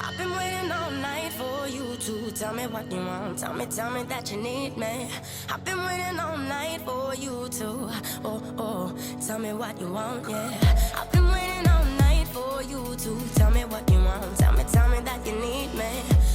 I've been waiting all night for you to tell me what you want. Tell me, tell me that you need me. I've been waiting all night for you to, oh, oh, tell me what you want, yeah. I've been waiting all night for you to tell me what you want. Tell me, tell me that you need me.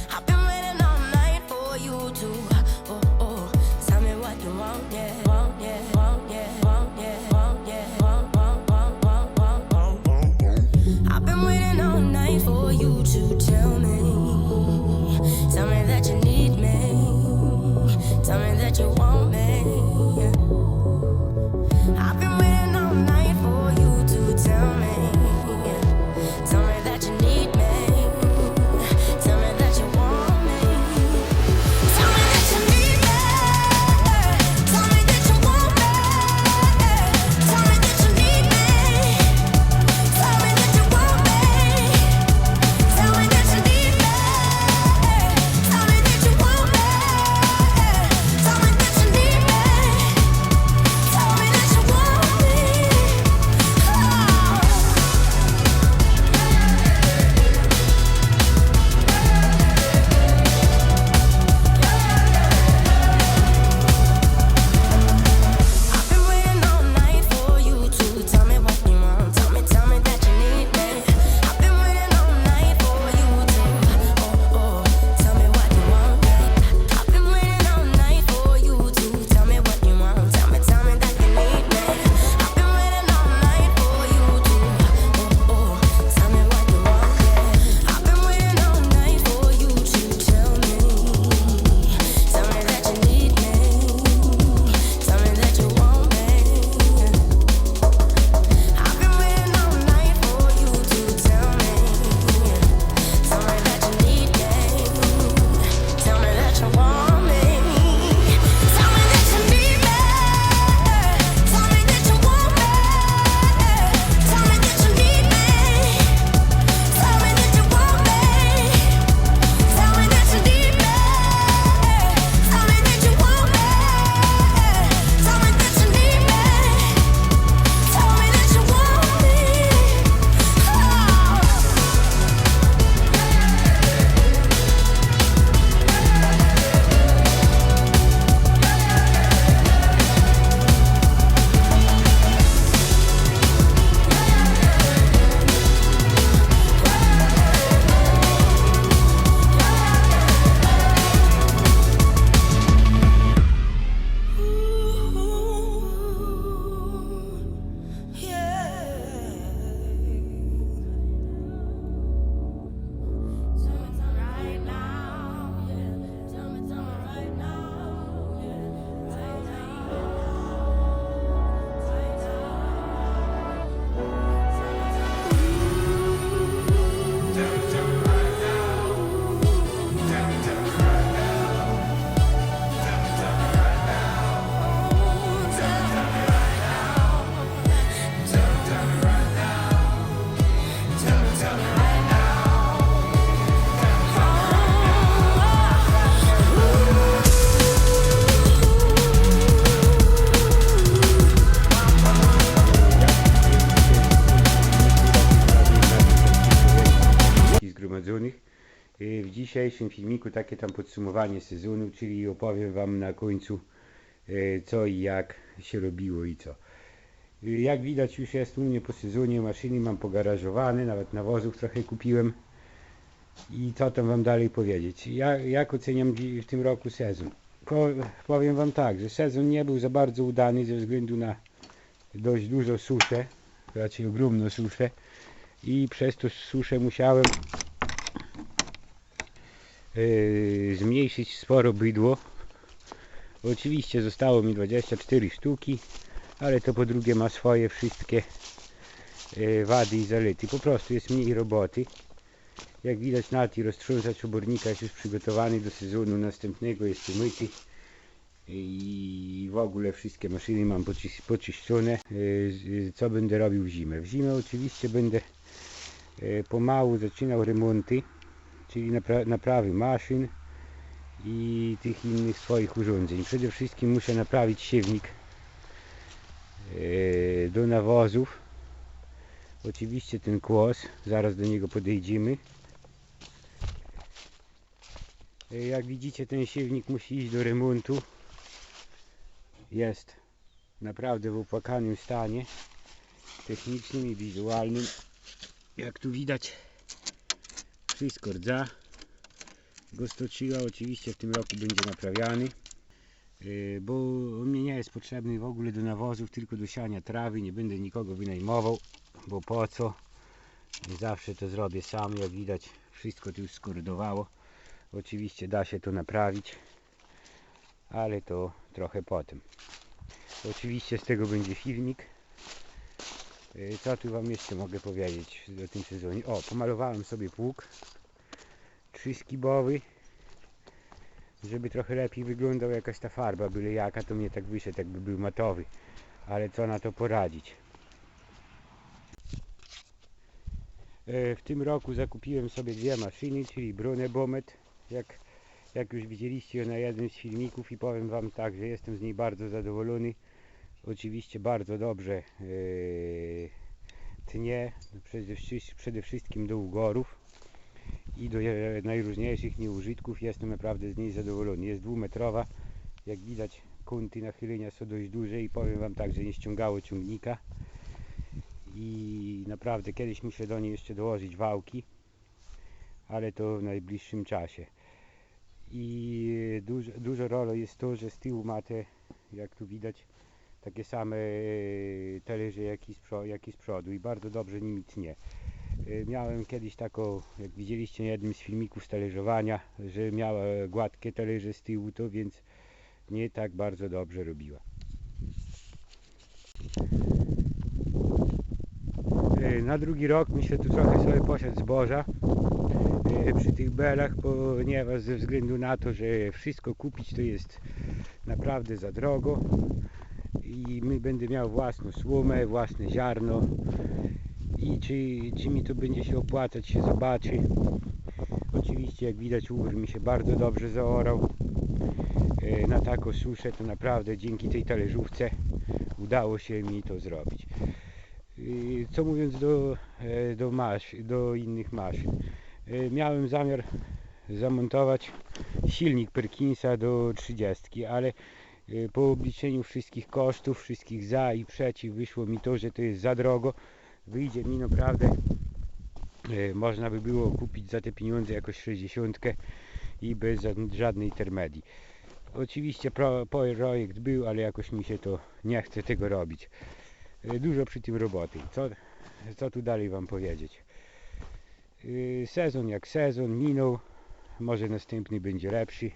W dzisiejszym filmiku takie tam podsumowanie sezonu, czyli opowiem Wam na końcu y, co i jak się robiło i co. Y, Jak widać już jest u mnie po sezonie, maszyny mam pogarażowane, nawet nawozów trochę kupiłem. I co tam Wam dalej powiedzieć? Ja, jak oceniam w tym roku sezon? Po, powiem Wam tak, że sezon nie był za bardzo udany ze względu na dość dużo suszę, raczej ogromną suszę i przez to suszę musiałem yy, zmniejszyć sporo bydło. Oczywiście zostało mi 24 sztuki, ale to po drugie ma swoje wszystkie yy, wady i zalety. Po prostu jest mniej roboty. Jak widać nat i roztrząsacz obornika jest już przygotowany do sezonu następnego, jest umyty i w ogóle wszystkie maszyny mam poczy- poczyszczone. Z- Co będę robił w zimę? W zimę oczywiście będę e, pomału zaczynał remonty, czyli napra naprawy maszyn i tych innych swoich urządzeń. Przede wszystkim muszę naprawić siewnik e, do nawozów. Oczywiście ten kłos, zaraz do niego podejdziemy. E, Jak widzicie ten silnik musi iść do remontu. Jest naprawdę w opłakanym stanie technicznym i wizualnym. Jak tu widać wszystko rdza. Gostoczyła oczywiście w tym roku będzie naprawiany. Yy, Bo on mi nie jest potrzebny w ogóle do nawozów, tylko do siania trawy. Nie będę nikogo wynajmował, bo po co? Zawsze to zrobię sam. Jak widać wszystko tu już skorydowało. Oczywiście da się to naprawić, ale to trochę potem. Oczywiście z tego będzie filmik. Yy, Co tu Wam jeszcze mogę powiedzieć o tym sezonie? O, pomalowałem sobie pług trzyskibowy, żeby trochę lepiej wyglądał jakaś ta farba, byle jaka, to mnie tak wyszedł, jakby był matowy. Ale co na to poradzić? E, W tym roku zakupiłem sobie dwie maszyny, czyli Brunę Bomet, jak, jak już widzieliście na jednym z filmików i powiem Wam tak, że jestem z niej bardzo zadowolony. Oczywiście bardzo dobrze e, tnie, przede, wszy- przede wszystkim do ugorów i do e, najróżniejszych nieużytków. Jestem naprawdę z niej zadowolony. Jest dwumetrowa, jak widać kąty nachylenia są dość duże i powiem Wam tak, że nie ściągało ciągnika i naprawdę kiedyś muszę do niej jeszcze dołożyć wałki, ale to w najbliższym czasie. I dużo, dużo rolą jest to, że z tyłu ma te, jak tu widać, takie same e, talerze jak i, z, przo- jak i z przodu i bardzo dobrze nimi tnie. E, Miałem kiedyś taką, jak widzieliście na jednym z filmików talerzowania, że miała gładkie talerze z tyłu, to więc nie tak bardzo dobrze robiła. E, Na drugi rok myślę tu trochę sobie posiadł zboża przy tych belach, ponieważ ze względu na to, że wszystko kupić to jest naprawdę za drogo i będę miał własną słomę, własne ziarno i czy, czy mi to będzie się opłacać się zobaczy. Oczywiście jak widać ugór mi się bardzo dobrze zaorał E, na taką suszę to naprawdę dzięki tej talerzówce udało się mi to zrobić. Y, Co mówiąc do, e, do, masz, do innych maszyn. E, Miałem zamiar zamontować silnik Perkinsa do 30, ale e, po obliczeniu wszystkich kosztów, wszystkich za i przeciw wyszło mi to, że to jest za drogo. Wyjdzie mi naprawdę, e, można by było kupić za te pieniądze jakoś 60 i bez żadn- żadnej intermedii. Oczywiście pro, projekt był, ale jakoś mi się to nie chce tego robić. E, Dużo przy tym roboty. Co, co tu dalej Wam powiedzieć? Sezon jak sezon minął. Może następny będzie lepszy.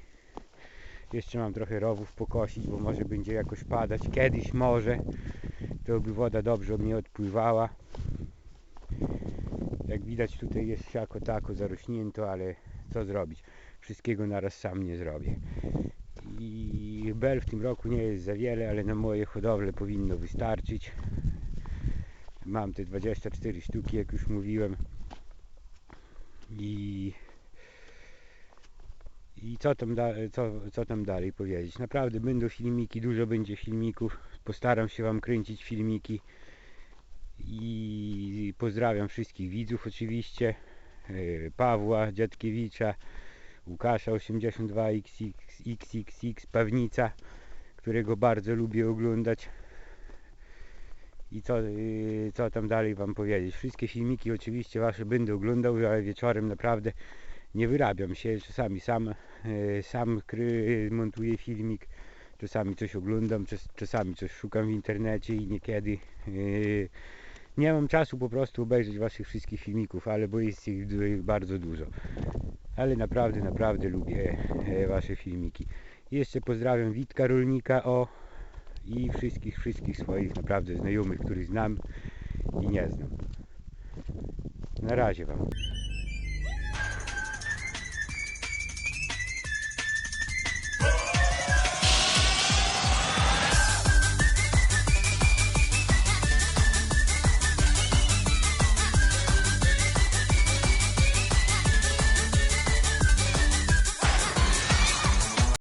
Jeszcze mam trochę rowów pokosić, bo może będzie jakoś padać. Kiedyś może. To by woda dobrze mnie odpływała. Jak widać tutaj jest siako tako zarośnięto, ale co zrobić? Wszystkiego naraz sam nie zrobię. I bel w tym roku nie jest za wiele, ale na moje hodowle powinno wystarczyć. Mam te 24 sztuki, jak już mówiłem. I, i co, tam da, co, co tam dalej powiedzieć? Naprawdę będą filmiki, dużo będzie filmików. Postaram się Wam kręcić filmiki. I pozdrawiam wszystkich widzów oczywiście. e, Pawła Dziadkiewicza, Łukasza 82XXX, Pawnica, którego bardzo lubię oglądać. I co, yy, co tam dalej Wam powiedzieć? Wszystkie filmiki oczywiście Wasze będę oglądał, ale wieczorem naprawdę nie wyrabiam się. Czasami sam, yy, sam montuję filmik, czasami coś oglądam, czas, czasami coś szukam w internecie i niekiedy yy, nie mam czasu po prostu obejrzeć Waszych wszystkich filmików, ale bo jest ich bardzo dużo. Ale naprawdę, naprawdę lubię e, Wasze filmiki. Jeszcze pozdrawiam Witka Rolnika o i wszystkich, wszystkich swoich naprawdę znajomych, których znam i nie znam. Na razie Wam.